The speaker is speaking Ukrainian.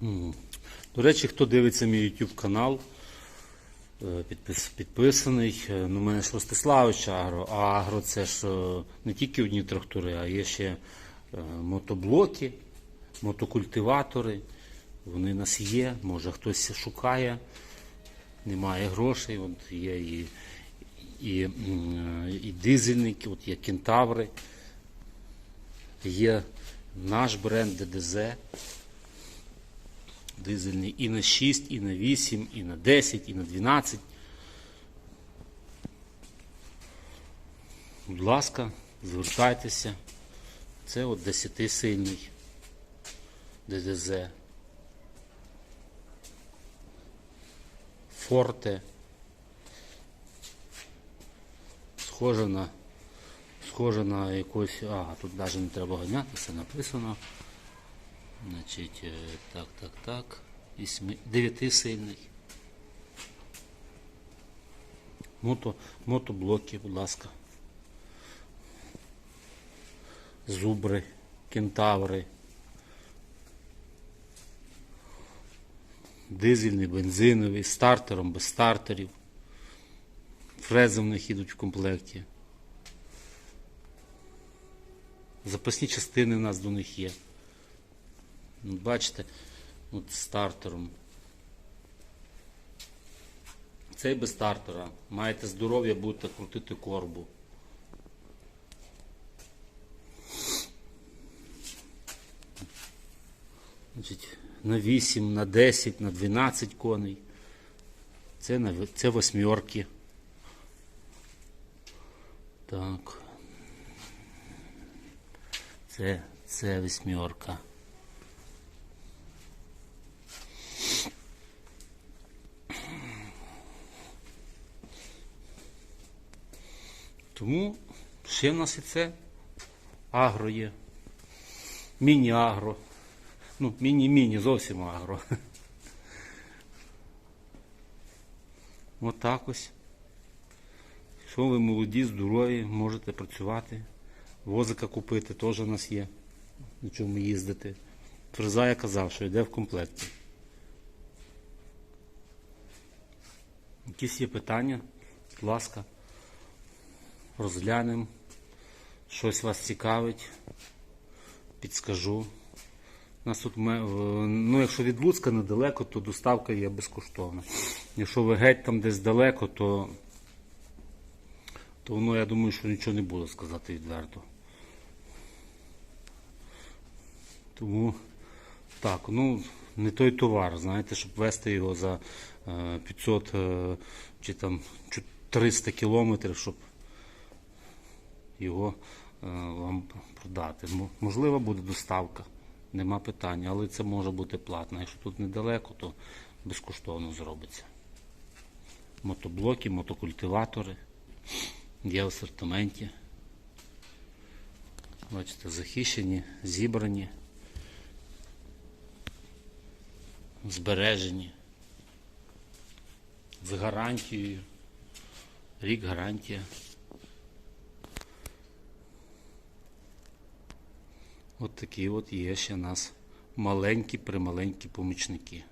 До речі, хто дивиться мій YouTube канал, е, підпис, підписаний. е, Ну, у мене ж Ростиславич Агро, а Агро це ж е, не тільки одні трактори, а є ще мотоблоки, мотокультиватори. Вони нас є, може хтось шукає, немає грошей, от є і, і, і дизельники, от є кентаври, є наш бренд ДДЗ дизельний і на 6, і на 8, і на 10, і на 12. Будь ласка, звертайтеся. Це от 10-сильний ДДЗ. Форте. Схоже на схоже на якось. А, тут навіть не треба ганяти, все написано. Значить, е, так, так, так. Вісьми... Дев'ятисильний. Мото, мотоблоки, будь ласка. Зубри, кентаври. Дизельний, бензиновий, стартером, без стартерів. Фрези в них ідуть в комплекті. Запасні частини в нас до них є. Ну, Бачите, от стартером. Цей без стартера. Маєте здоров'я, будете крутити корбу. На 8, на 10, на 12 коней. Це, на, це восьмерки. Так. Це, це восьмерка. Тому ще в нас і це агро є. Міні-агро. Ну, міні-міні, зовсім агро. Отак ось. Якщо ви молоді, здорові, можете працювати. Возика купити теж у нас є. На чому їздити. Фреза я казав, що йде в комплекті. Якісь є питання, будь ласка розглянемо, щось вас цікавить, підскажу. Нас тут, ну, якщо від Луцька недалеко, то доставка є безкоштовна. Якщо ви геть там десь далеко, то, то воно, я думаю, що нічого не буде сказати відверто. Тому так, ну не той товар, знаєте, щоб вести його за е, 500 е, чи там 300 кілометрів, щоб його е, вам продати. Можливо, буде доставка, нема питання, але це може бути платно. Якщо тут недалеко, то безкоштовно зробиться. Мотоблоки, мотокультиватори є в асортименті. Бачите, захищені, зібрані, збережені, з гарантією. Рік гарантія. От такі от є ще нас маленькі прималенькі помічники.